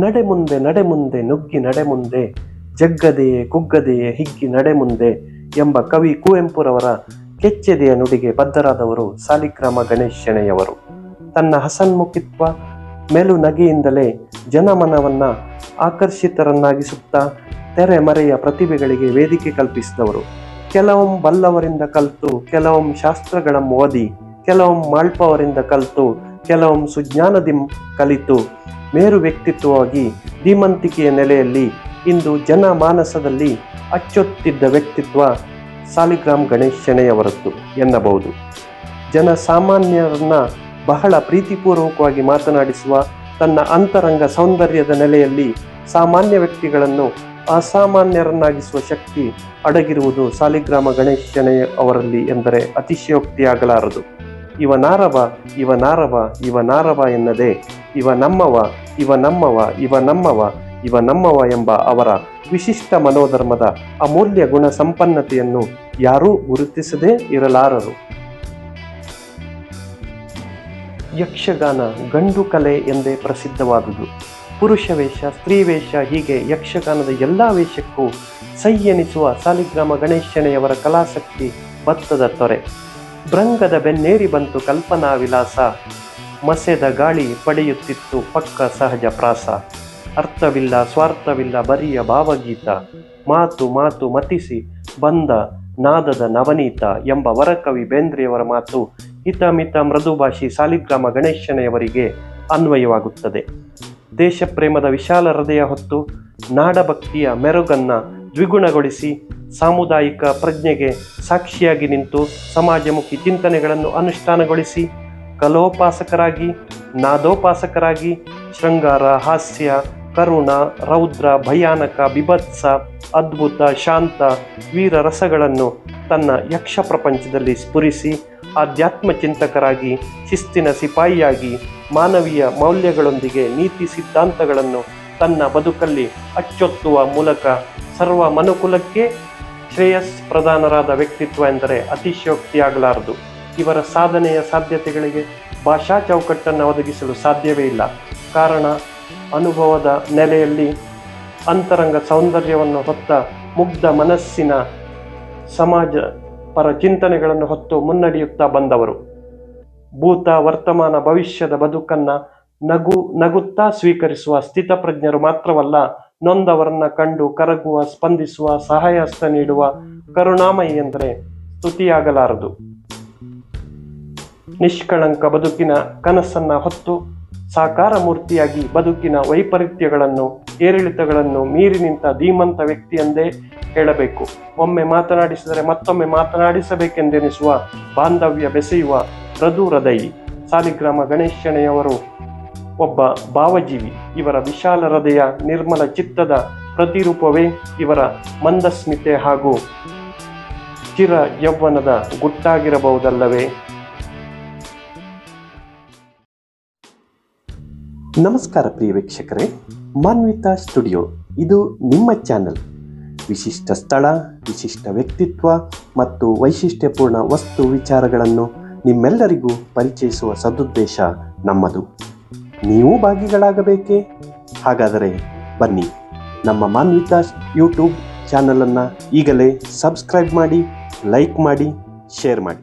ನಡೆ ಮುಂದೆ ನಡೆ ಮುಂದೆ ನುಗ್ಗಿ ನಡೆ ಮುಂದೆ ಜಗ್ಗದೆಯೇ ಕುಗ್ಗದೆಯೇ ಹಿಗ್ಗಿ ನಡೆ ಮುಂದೆ ಎಂಬ ಕವಿ ಕುವೆಂಪುರವರ ಕೆಚ್ಚೆದೆಯ ನುಡಿಗೆ ಬದ್ಧರಾದವರು ಸಾಲಿಗ್ರಾಮ ಗಣೇಶ್ ಶೆಣೆಯವರು ತನ್ನ ಹಸನ್ಮುಖಿತ್ವ ಮೆಲು ನಗೆಯಿಂದಲೇ ಜನಮನವನ್ನ ಆಕರ್ಷಿತರನ್ನಾಗಿಸುತ್ತಾ ತೆರೆಮರೆಯ ಪ್ರತಿಭೆಗಳಿಗೆ ವೇದಿಕೆ ಕಲ್ಪಿಸಿದವರು. ಕೆಲವೊಂ ಬಲ್ಲವರಿಂದ ಕಲಿತು, ಕೆಲವೊಂ ಶಾಸ್ತ್ರಗಳ ಓದಿ, ಕೆಲವೊಂ ಮಾಳ್ಪವರಿಂದ ಕಲಿತು ಕೆಲವೊಂ ಸುಜ್ಞಾನದಿಂ ಕಲಿತು ಮೇರು ವ್ಯಕ್ತಿತ್ವವಾಗಿ ಧೀಮಂತಿಕೆಯ ನೆಲೆಯಲ್ಲಿ ಇಂದು ಜನಮಾನಸದಲ್ಲಿ ಅಚ್ಚೊತ್ತಿದ್ದ ವ್ಯಕ್ತಿತ್ವ ಸಾಲಿಗ್ರಾಮ್ ಗಣೇಶ್ ಶೆಣೆಯವರದ್ದು ಎನ್ನಬಹುದು. ಜನಸಾಮಾನ್ಯರನ್ನ ಬಹಳ ಪ್ರೀತಿಪೂರ್ವಕವಾಗಿ ಮಾತನಾಡಿಸುವ ತನ್ನ ಅಂತರಂಗ ಸೌಂದರ್ಯದ ನೆಲೆಯಲ್ಲಿ ಸಾಮಾನ್ಯ ವ್ಯಕ್ತಿಗಳನ್ನು ಅಸಾಮಾನ್ಯರನ್ನಾಗಿಸುವ ಶಕ್ತಿ ಅಡಗಿರುವುದು ಸಾಲಿಗ್ರಾಮ ಗಣೇಶ್ ಶೆಣೆಯ ಅವರಲ್ಲಿ ಎಂದರೆ ಅತಿಶಯೋಕ್ತಿಯಾಗಲಾರದು. ಇವ ನಾರವ ಇವ ನಾರವ ಇವ ನಾರವ ಎನ್ನದೆ. ಇವ ನಮ್ಮವ ಇವ ನಮ್ಮವ ಇವ ನಮ್ಮವ ಇವ ನಮ್ಮವ ಎಂಬ ಅವರ ವಿಶಿಷ್ಟ ಮನೋಧರ್ಮದ ಅಮೂಲ್ಯ ಗುಣ ಸಂಪನ್ನತೆಯನ್ನು ಯಾರೂ ಗುರುತಿಸದೇ ಇರಲಾರರು. ಯಕ್ಷಗಾನ ಗಂಡು ಕಲೆ ಎಂದೇ ಪ್ರಸಿದ್ಧವಾದುದು. ಪುರುಷ ವೇಷ ಸ್ತ್ರೀ ವೇಷ ಹೀಗೆ ಯಕ್ಷಗಾನದ ಎಲ್ಲ ವೇಷಕ್ಕೂ ಸೈ ಎನಿಸುವ ಸಾಲಿಗ್ರಾಮ ಗಣೇಶನೆಯವರ ಕಲಾಸಕ್ತಿ ಭತ್ತದ ತೊರೆ. ಭೃಂಗದ ಬೆನ್ನೇರಿ ಬಂತು ಕಲ್ಪನಾ ವಿಲಾಸ. ಮಸೆದ ಗಾಳಿ ಪಡೆಯುತ್ತಿತ್ತು ಪಕ್ಕ ಸಹಜ ಪ್ರಾಸ. ಅರ್ಥವಿಲ್ಲ, ಸ್ವಾರ್ಥವಿಲ್ಲ ಬರಿಯ ಭಾವಗೀತ. ಮಾತು ಮಾತು ಮತಿಸಿ ಬಂದ ನಾದದ ನವನೀತ ಎಂಬ ವರಕವಿ ಬೇಂದ್ರೆಯವರ ಮಾತು ಹಿತಮಿತ ಮೃದುಭಾಷಿ ಸಾಲಿಗ್ರಾಮ ಗಣೇಶನೆಯವರಿಗೆ ಅನ್ವಯವಾಗುತ್ತದೆ. ದೇಶಪ್ರೇಮದ ವಿಶಾಲ ಹೃದಯ ಹೊತ್ತು ನಾಡಭಕ್ತಿಯ ಮೆರುಗನ್ನು ದ್ವಿಗುಣಗೊಳಿಸಿ ಸಾಮುದಾಯಿಕ ಪ್ರಜ್ಞೆಗೆ ಸಾಕ್ಷಿಯಾಗಿ ನಿಂತು ಸಮಾಜಮುಖಿ ಚಿಂತನೆಗಳನ್ನು ಅನುಷ್ಠಾನಗೊಳಿಸಿ ಕಲೋಪಾಸಕರಾಗಿ, ನಾದೋಪಾಸಕರಾಗಿ, ಶೃಂಗಾರ, ಹಾಸ್ಯ, ಕರುಣ, ರೌದ್ರ, ಭಯಾನಕ, ಬಿಭತ್ಸ, ಅದ್ಭುತ, ಶಾಂತ, ವೀರ ರಸಗಳನ್ನು ತನ್ನ ಯಕ್ಷ ಪ್ರಪಂಚದಲ್ಲಿ ಸ್ಫುರಿಸಿ ಆಧ್ಯಾತ್ಮ ಚಿಂತಕರಾಗಿ, ಶಿಸ್ತಿನ ಸಿಪಾಯಿಯಾಗಿ, ಮಾನವೀಯ ಮೌಲ್ಯಗಳೊಂದಿಗೆ ನೀತಿ ಸಿದ್ಧಾಂತಗಳನ್ನು ತನ್ನ ಬದುಕಲ್ಲಿ ಅಚ್ಚೊತ್ತುವ ಮೂಲಕ ಸರ್ವ ಮನುಕುಲಕ್ಕೆ ಶ್ರೇಯಸ್ ಪ್ರಧಾನರಾದ ವ್ಯಕ್ತಿತ್ವ ಎಂದರೆ ಅತಿಶಯೋಕ್ತಿಯಾಗಲಾರದು ಇವರ ಸಾಧನೆಯ ಸಾಧ್ಯತೆಗಳಿಗೆ ಭಾಷಾ ಚೌಕಟ್ಟನ್ನು ಒದಗಿಸಲು ಸಾಧ್ಯವೇ ಇಲ್ಲ. ಕಾರಣ, ಅನುಭವದ ನೆಲೆಯಲ್ಲಿ ಅಂತರಂಗ ಸೌಂದರ್ಯವನ್ನು ಹೊತ್ತ ಮುಗ್ಧ ಮನಸ್ಸಿನ ಸಮಾಜ ಪರ ಚಿಂತನೆಗಳನ್ನು ಹೊತ್ತು ಮುನ್ನಡೆಯುತ್ತಾ ಬಂದವರು. ಭೂತ ವರ್ತಮಾನ ಭವಿಷ್ಯದ ಬದುಕನ್ನು ನಗು, ನಗುತ್ತಾ ಸ್ವೀಕರಿಸುವ ಸ್ಥಿತಪ್ರಜ್ಞರು ಮಾತ್ರವಲ್ಲ ನೊಂದವರನ್ನ ಕಂಡು ಕರಗುವ, ಸ್ಪಂದಿಸುವ ಸಹಾಯ ಹಸ್ತ ನೀಡುವ ಕರುಣಾಮಯಿ ಎಂದರೆ ಸ್ತುತಿಯಾಗಲಾರದು. ನಿಷ್ಕಳಂಕ ಬದುಕಿನ ಕನಸನ್ನ ಹೊತ್ತು ಸಾಕಾರ ಮೂರ್ತಿಯಾಗಿ ಬದುಕಿನ ವೈಪರೀತ್ಯಗಳನ್ನು, ಏರಿಳಿತಗಳನ್ನು ಮೀರಿ ನಿಂತ ಧೀಮಂತ ವ್ಯಕ್ತಿ ಎಂದೇ ಹೇಳಬೇಕು. ಒಮ್ಮೆ ಮಾತನಾಡಿಸಿದರೆ ಮತ್ತೊಮ್ಮೆ ಮಾತನಾಡಿಸಬೇಕೆಂದೆನಿಸುವ ಬಾಂಧವ್ಯ ಬೆಸೆಯುವ ಮೃದು ಹೃದಯಿ. ಸಾಲಿಗ್ರಾಮ ಗಣೇಶನೆಯವರು ಒಬ್ಬ ಭಾವಜೀವಿ, ಇವರ ವಿಶಾಲ ಹೃದಯ ನಿರ್ಮಲ ಚಿತ್ತದ ಪ್ರತಿರೂಪವೇ ಇವರ ಮಂದಸ್ಮಿತೆ ಹಾಗೂ ಚಿರ ಯೌವನದ ಗುಟ್ಟಾಗಿರಬಹುದಲ್ಲವೇ? ನಮಸ್ಕಾರ ಪ್ರಿಯ ವೀಕ್ಷಕರೇ, ಮಾನ್ವಿತಾ ಸ್ಟುಡಿಯೋ, ಇದು ನಿಮ್ಮ ಚಾನೆಲ್. ವಿಶಿಷ್ಟ ಸ್ಥಳ, ವಿಶಿಷ್ಟ ವ್ಯಕ್ತಿತ್ವ ಮತ್ತು ವೈಶಿಷ್ಟ್ಯಪೂರ್ಣ ವಸ್ತು ವಿಚಾರಗಳನ್ನು ನಿಮ್ಮೆಲ್ಲರಿಗೂ ಪರಿಚಯಿಸುವ ಸದುದ್ದೇಶ ನಮ್ಮದು. ನೀವು ಭಾಗಿಗಳಾಗಬೇಕೇ? ಹಾಗಾದರೆ ಬನ್ನಿ, ನಮ್ಮ ಮಾನ್ವಿತಾ ಯೂಟ್ಯೂಬ್ ಚಾನಲನ್ನು ಈಗಲೇ ಸಬ್ಸ್ಕ್ರೈಬ್ ಮಾಡಿ, ಲೈಕ್ ಮಾಡಿ, ಶೇರ್ ಮಾಡಿ.